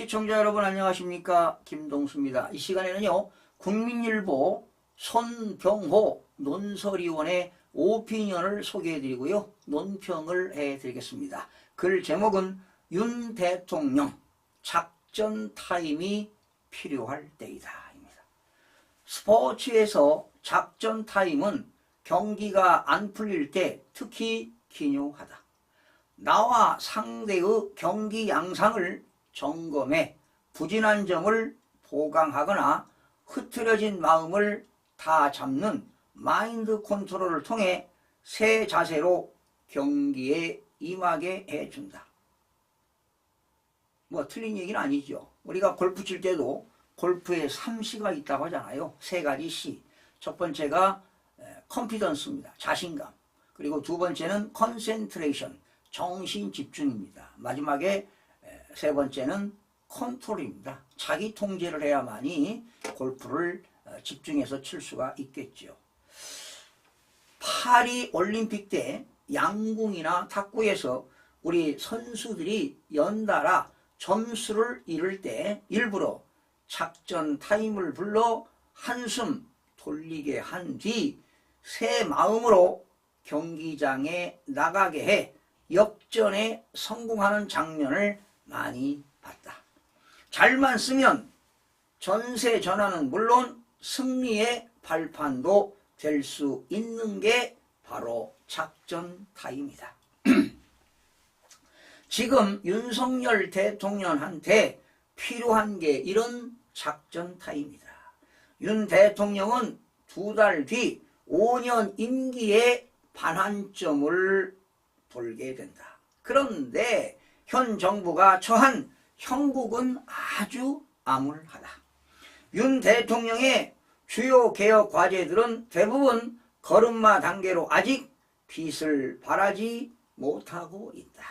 시청자 여러분 안녕하십니까 김동수입니다. 이 시간에는요 국민일보 손병호 논설위원의 오피니언을 소개해드리고요 논평을 해드리겠습니다. 글 제목은 윤 대통령 작전 타임이 필요할 때이다입니다. 스포츠에서 작전 타임은 경기가 안 풀릴 때 특히 기묘하다. 나와 상대의 경기 양상을 점검해 부진한 점을 보강하거나 흐트러진 마음을 다 잡는 마인드 컨트롤을 통해 새 자세로 경기에 임하게 해준다. 뭐 틀린 얘기는 아니죠. 우리가 골프 칠 때도 골프에 3C가 있다고 하잖아요. 세 가지 C. 첫 번째가 컨피던스입니다. 자신감. 그리고 두 번째는 컨센트레이션. 정신 집중입니다. 마지막에 에, 세 번째는 컨트롤입니다. 자기 통제를 해야만이 골프를 어, 집중해서 칠 수가 있겠죠. 파리 올림픽 때 양궁이나 탁구에서 우리 선수들이 연달아 점수를 잃을 때 일부러 작전 타임을 불러 한숨 돌리게 한 뒤 새 마음으로 경기장에 나가게 해 역전에 성공하는 장면을 많이 봤다. 잘만 쓰면 전세 전환은 물론 승리의 발판도 될 수 있는 게 바로 작전 타임이다. 지금 윤석열 대통령한테 필요한 게 이런 작전 타임이다. 윤 대통령은 두 달 뒤 5년 임기에 반환점을 돌게 된다. 그런데 현 정부가 처한 형국은 아주 암울하다. 윤 대통령의 주요 개혁 과제들은 대부분 걸음마 단계로 아직 빛을 발하지 못하고 있다.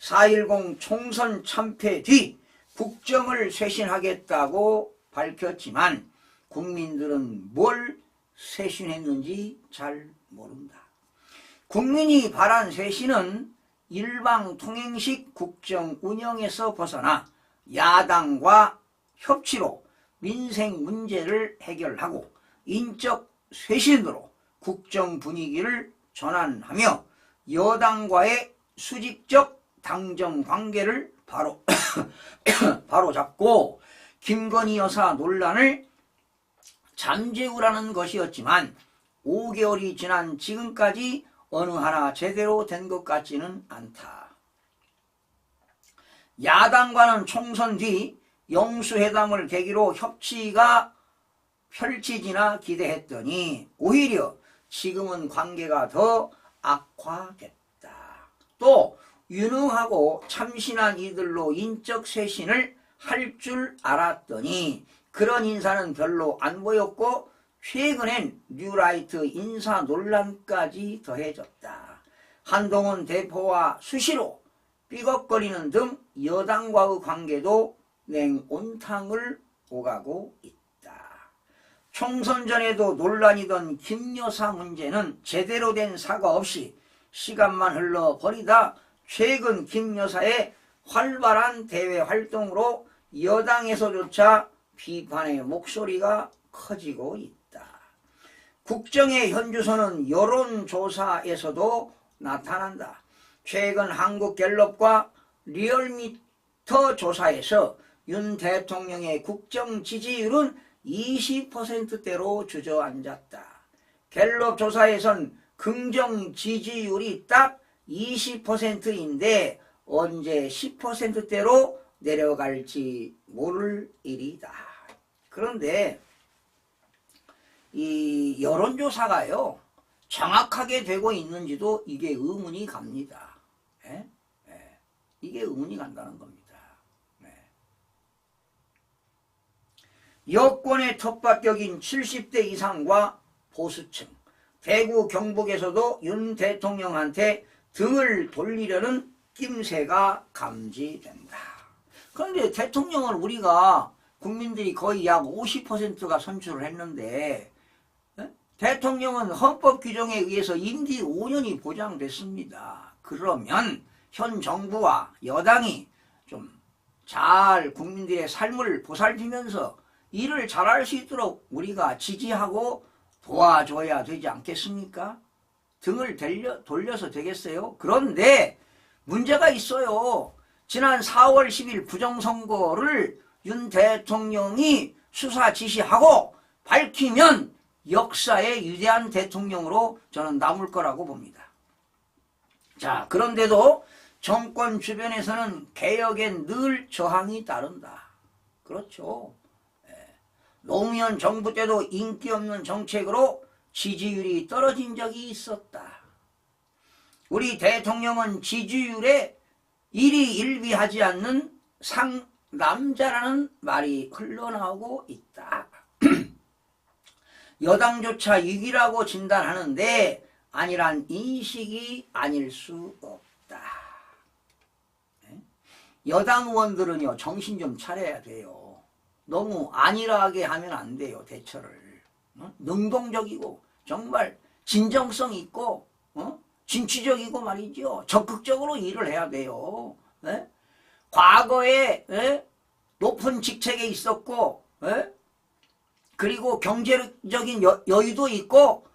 4.10 총선 참패 뒤 국정을 쇄신하겠다고 밝혔지만 국민들은 뭘 쇄신했는지 잘 모른다. 국민이 바란 쇄신은 일방 통행식 국정 운영에서 벗어나 야당과 협치로 민생 문제를 해결하고 인적 쇄신으로 국정 분위기를 전환하며 여당과의 수직적 당정 관계를 바로 바로 잡고 김건희 여사 논란을 잠재우라는 것이었지만 5개월이 지난 지금까지 어느 하나 제대로 된 것 같지는 않다. 야당과는 총선 뒤 영수회담을 계기로 협치가 펼치지나 기대했더니 오히려 지금은 관계가 더 악화됐다. 또 유능하고 참신한 이들로 인적 쇄신을 할 줄 알았더니 그런 인사는 별로 안 보였고 최근엔 뉴라이트 인사 논란까지 더해졌다. 한동훈 대표와 수시로 삐걱거리는 등 여당과의 관계도 냉온탕을 오가고 있다. 총선 전에도 논란이던 김 여사 문제는 제대로 된 사과 없이 시간만 흘러 버리다 최근 김 여사의 활발한 대외 활동으로 여당에서조차 비판의 목소리가 커지고 있다. 국정의 현주소는 여론조사에서도 나타난다. 최근 한국갤럽과 리얼미터 조사에서 윤 대통령의 국정 지지율은 20%대로 주저앉았다. 갤럽 조사에선 긍정 지지율이 딱 20%인데 언제 10%대로 내려갈지 모를 일이다. 그런데 이 여론조사가요 정확하게 되고 있는지도 이게 의문이 갑니다. 예? 예. 이게 의문이 간다는 겁니다. 네. 여권의 텃밭격인 70대 이상과 보수층, 대구 경북에서도 윤 대통령한테 등을 돌리려는 낌새가 감지된다. 그런데 대통령을 우리가 국민들이 거의 약 50%가 선출을 했는데 에? 대통령은 헌법 규정에 의해서 임기 5년이 보장됐습니다. 그러면 현 정부와 여당이 좀 잘 국민들의 삶을 보살피면서 일을 잘할 수 있도록 우리가 지지하고 도와줘야 되지 않겠습니까? 등을 돌려, 돌려서 되겠어요? 그런데 문제가 있어요. 지난 4월 10일 부정선거를 윤 대통령이 수사 지시하고 밝히면 역사의 위대한 대통령으로 저는 남을 거라고 봅니다. 자, 그런데도 정권 주변에서는 개혁엔 늘 저항이 따른다. 그렇죠. 예. 노무현 정부 때도 인기 없는 정책으로 지지율이 떨어진 적이 있었다. 우리 대통령은 지지율에 일희일비하지 않는 상남자라는 말이 흘러나오고 있다. 여당조차 위기라고 진단하는데 아니란 인식이 아닐 수 없다. 네? 여당 의원들은요 정신 좀 차려야 돼요. 너무 안일하게 하면 안 돼요 대처를. 어? 능동적이고 정말 진정성 있고 어? 진취적이고 말이죠. 적극적으로 일을 해야 돼요. 예? 과거에 예? 높은 직책에 있었고 예? 그리고 경제적인 여, 여유도 있고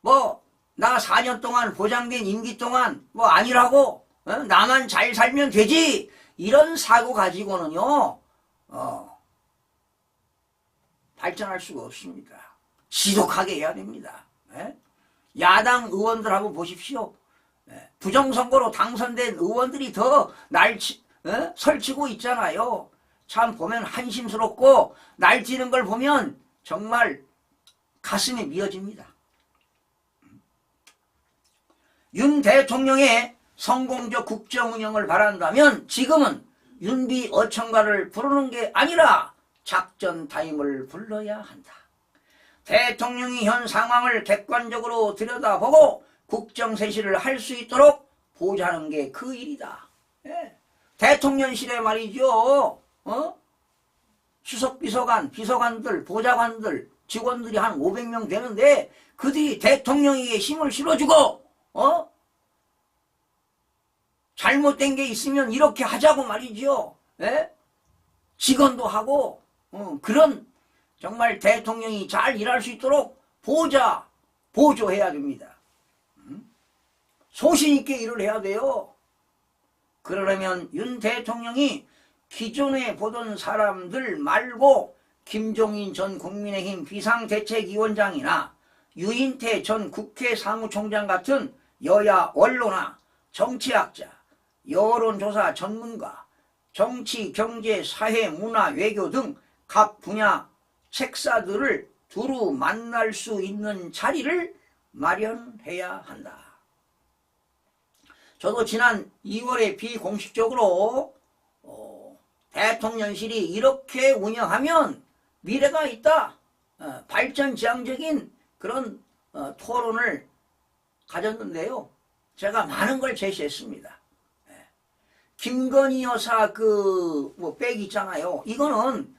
뭐 나 4년 동안 보장된 임기 동안 뭐 아니라고 어? 나만 잘 살면 되지 이런 사고 가지고는요 어, 발전할 수가 없습니다. 지독하게 해야 됩니다. 예? 야당 의원들 한번 보십시오. 예, 부정선거로 당선된 의원들이 더 날치, 예? 설치고 있잖아요. 참 보면 한심스럽고 날뛰는 걸 보면 정말 가슴이 미어집니다. 윤 대통령의 성공적 국정 운영을 바란다면 지금은 윤비 어청가를 부르는 게 아니라 작전 타임을 불러야 한다. 대통령이 현 상황을 객관적으로 들여다보고 국정세시를 할 수 있도록 보자는 게 그 일이다. 예. 대통령실에 말이죠. 어? 수석 비서관, 비서관들, 보좌관들, 직원들이 한 500명 되는데 그들이 대통령에게 힘을 실어주고 어? 잘못된 게 있으면 이렇게 하자고 말이죠. 예? 직원도 하고 어, 그런 정말 대통령이 잘 일할 수 있도록 보좌, 보조해야 됩니다. 음? 소신 있게 일을 해야 돼요. 그러려면 윤 대통령이 기존에 보던 사람들 말고 김종인 전 국민의힘 비상대책위원장이나 유인태 전 국회 사무총장 같은 여야 언론화, 정치학자, 여론조사 전문가, 정치, 경제, 사회, 문화, 외교 등 각 분야 책사들을 두루 만날 수 있는 자리를 마련해야 한다. 저도 지난 2월에 비공식적으로 어, 대통령실이 이렇게 운영하면 미래가 있다. 어, 발전지향적인 그런 어, 토론을 가졌는데요. 제가 많은 걸 제시했습니다. 예. 김건희 여사 그뭐 백 있잖아요. 이거는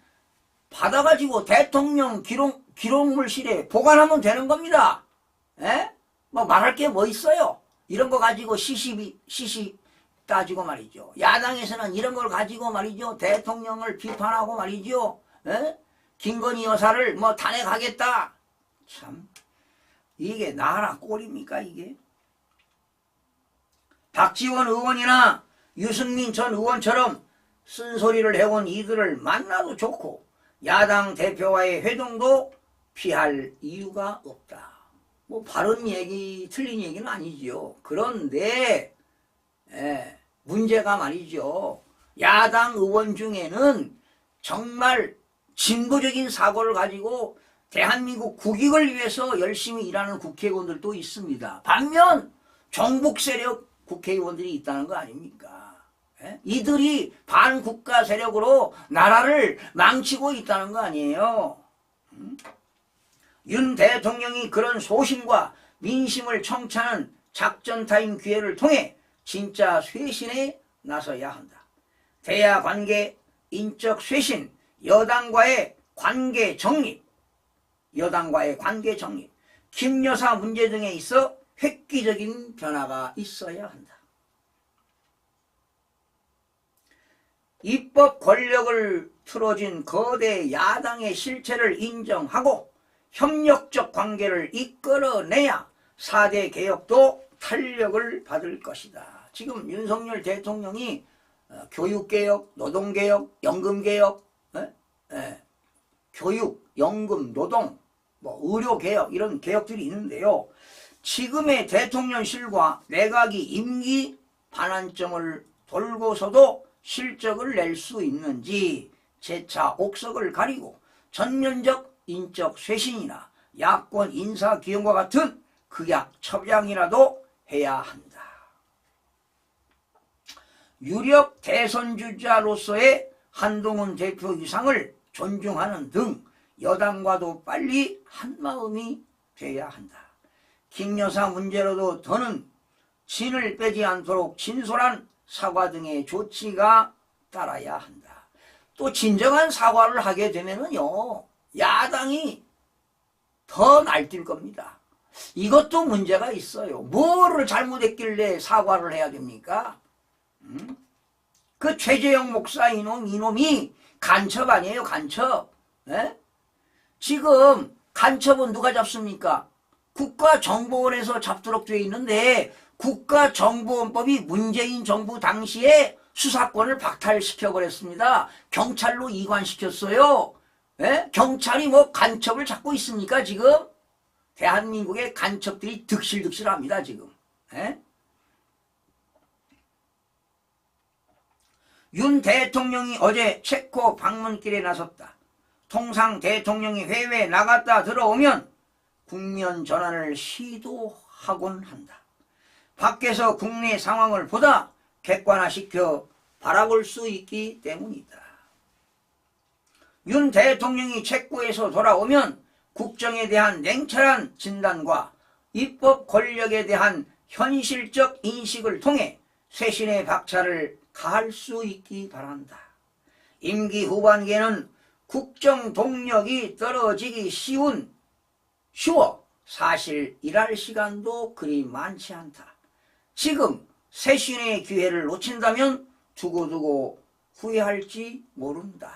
받아가지고 대통령 기록 기록물실에 보관하면 되는 겁니다. 예? 뭐 말할 게 뭐 있어요? 이런 거 가지고 시시 시시 따지고 말이죠. 야당에서는 이런 걸 가지고 말이죠. 대통령을 비판하고 말이죠. 예? 김건희 여사를 뭐 탄핵하겠다. 참 이게 나라 꼴입니까 이게? 박지원 의원이나 유승민 전 의원처럼 쓴소리를 해온 이들을 만나도 좋고 야당 대표와의 회동도 피할 이유가 없다. 뭐 바른 얘기, 틀린 얘기는 아니지요. 그런데 예, 문제가 말이죠. 야당 의원 중에는 정말 진보적인 사고를 가지고 대한민국 국익을 위해서 열심히 일하는 국회의원들도 있습니다. 반면 정복 세력 국회의원들이 있다는 거 아닙니까? 예? 이들이 반국가 세력으로 나라를 망치고 있다는 거 아니에요. 음? 윤 대통령이 그런 소신과 민심을 청취하는 작전타임 기회를 통해 진짜 쇄신에 나서야 한다. 대야 관계, 인적 쇄신, 여당과의 관계 정립, 여당과의 관계 정립, 김 여사 문제 등에 있어 획기적인 변화가 있어야 한다. 입법 권력을 틀어진 거대 야당의 실체를 인정하고 협력적 관계를 이끌어내야 4대 개혁도 탄력을 받을 것이다. 지금 윤석열 대통령이 어, 교육개혁, 노동개혁, 연금개혁, 에? 에, 교육, 연금, 노동, 뭐 의료개혁 이런 개혁들이 있는데요. 지금의 대통령실과 내각이 임기 반환점을 돌고서도 실적을 낼 수 있는지 재차 옥석을 가리고 전면적 인적 쇄신이나 야권 인사 기용과 같은 극약 처방이라도 해야 한다. 유력 대선주자로서의 한동훈 대표 이상을 존중하는 등 여당과도 빨리 한마음이 돼야 한다. 김 여사 문제로도 더는 진을 빼지 않도록 진솔한 사과 등의 조치가 따라야 한다. 또 진정한 사과를 하게 되면은요, 야당이 더 날뛸 겁니다. 이것도 문제가 있어요. 뭐를 잘못했길래 사과를 해야 됩니까? 음? 그 최재형 목사 이놈, 이놈이 간첩 아니에요, 간첩. 에? 지금 간첩은 누가 잡습니까? 국가정보원에서 잡도록 되어 있는데 국가정보원법이 문재인 정부 당시에 수사권을 박탈시켜 버렸습니다. 경찰로 이관시켰어요. 에? 경찰이 뭐 간첩을 잡고 있습니까 지금? 대한민국의 간첩들이 득실득실합니다 지금. 에? 윤 대통령이 어제 체코 방문길에 나섰다. 통상 대통령이 해외에 나갔다 들어오면 국면 전환을 시도하곤 한다. 밖에서 국내 상황을 보다 객관화시켜 바라볼 수 있기 때문이다. 윤 대통령이 체코에서 돌아오면 국정에 대한 냉철한 진단과 입법 권력에 대한 현실적 인식을 통해 쇄신의 박차를 가할 수 있기 바란다. 임기 후반기에는 국정 동력이 떨어지기 쉬운 쉬워 사실 일할 시간도 그리 많지 않다. 지금 쇄신의 기회를 놓친다면 두고두고 후회할지 모른다.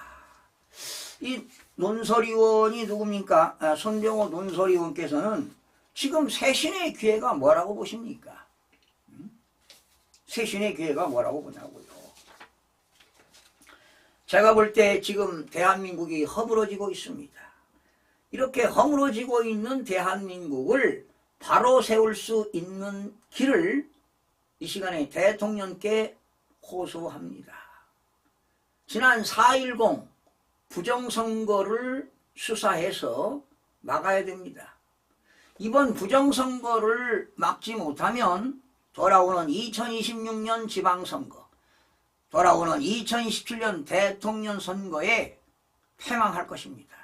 이 논설위원이 누굽니까? 아, 손병호 논설위원께서는 지금 쇄신의 기회가 뭐라고 보십니까? 음? 쇄신의 기회가 뭐라고 보냐고요. 제가 볼 때 지금 대한민국이 허물어지고 있습니다. 이렇게 허물어지고 있는 대한민국을 바로 세울 수 있는 길을 이 시간에 대통령께 호소합니다. 지난 4.10 부정선거를 수사해서 막아야 됩니다. 이번 부정선거를 막지 못하면 돌아오는 2026년 지방선거, 돌아오는 2027년 대통령 선거에 패망할 것입니다.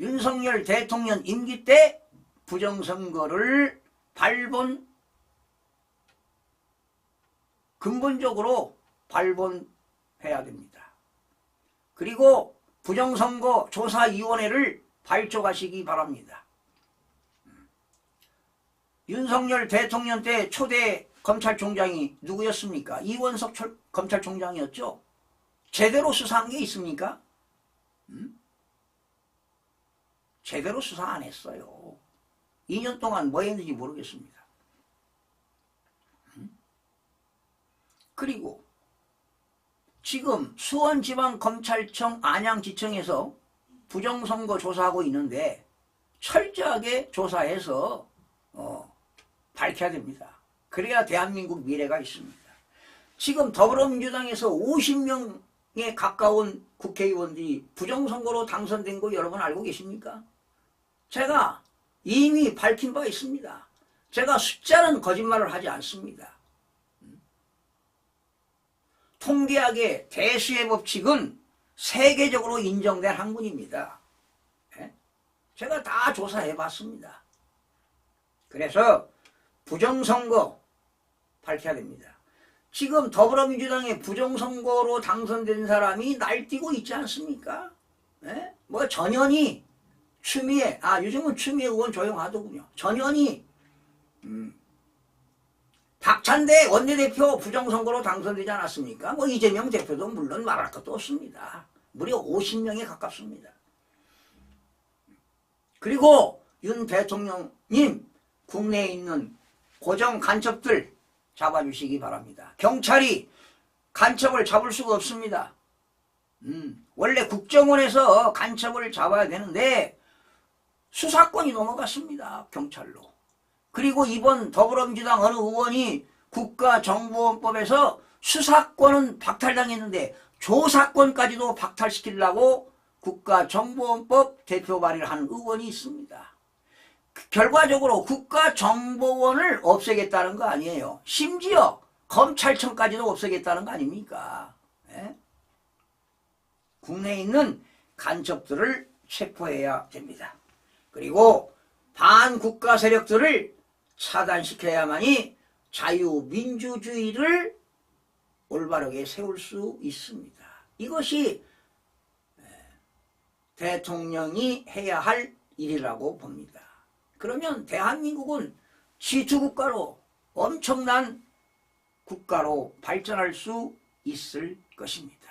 윤석열 대통령 임기 때 부정선거를 발본 근본적으로 발본해야 됩니다. 그리고 부정선거 조사위원회를 발족하시기 바랍니다. 윤석열 대통령 때 초대 검찰총장이 누구였습니까? 이원석 검찰총장이었죠. 제대로 수사한 게 있습니까? 음? 제대로 수사 안 했어요. 2년 동안 뭐 했는지 모르겠습니다. 음? 그리고 지금 수원지방검찰청 안양지청에서 부정선거 조사하고 있는데 철저하게 조사해서 어, 밝혀야 됩니다. 그래야 대한민국 미래가 있습니다. 지금 더불어민주당에서 50명에 가까운 국회의원들이 부정선거로 당선된 거 여러분 알고 계십니까? 제가 이미 밝힌 바 있습니다. 제가 숫자는 거짓말을 하지 않습니다. 통계학의 대수의 법칙은 세계적으로 인정된 학문입니다. 예? 제가 다 조사해 봤습니다. 그래서 부정선거 밝혀야 됩니다. 지금 더불어민주당의 부정선거로 당선된 사람이 날뛰고 있지 않습니까? 예? 뭐 전현희, 추미애, 아 요즘은 추미애 의원 조용하더군요. 전현희, 음, 박찬대 원내대표 부정선거로 당선되지 않았습니까? 뭐 이재명 대표도 물론 말할 것도 없습니다. 무려 50명에 가깝습니다. 그리고 윤 대통령님 국내에 있는 고정 간첩들 잡아주시기 바랍니다. 경찰이 간첩을 잡을 수가 없습니다. 음, 원래 국정원에서 간첩을 잡아야 되는데 수사권이 넘어갔습니다. 경찰로. 그리고 이번 더불어민주당 어느 의원이 국가정보원법에서 수사권은 박탈당했는데 조사권까지도 박탈시키려고 국가정보원법 대표 발의를 한 의원이 있습니다. 그 결과적으로 국가정보원을 없애겠다는 거 아니에요. 심지어 검찰청까지도 없애겠다는 거 아닙니까? 예? 국내에 있는 간첩들을 체포해야 됩니다. 그리고 반국가 세력들을 차단시켜야만이 자유민주주의를 올바르게 세울 수 있습니다. 이것이 대통령이 해야 할 일이라고 봅니다. 그러면 대한민국은 지주국가로 엄청난 국가로 발전할 수 있을 것입니다.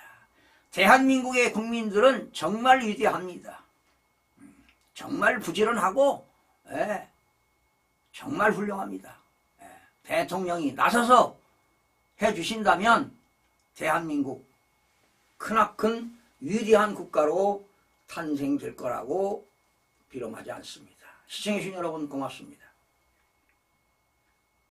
대한민국의 국민들은 정말 위대합니다. 음, 정말 부지런하고 예, 정말 훌륭합니다. 예, 대통령이 나서서 해주신다면 대한민국 크나큰 위대한 국가로 탄생될 거라고 비롱하지 않습니다. 시청해주신 여러분 고맙습니다.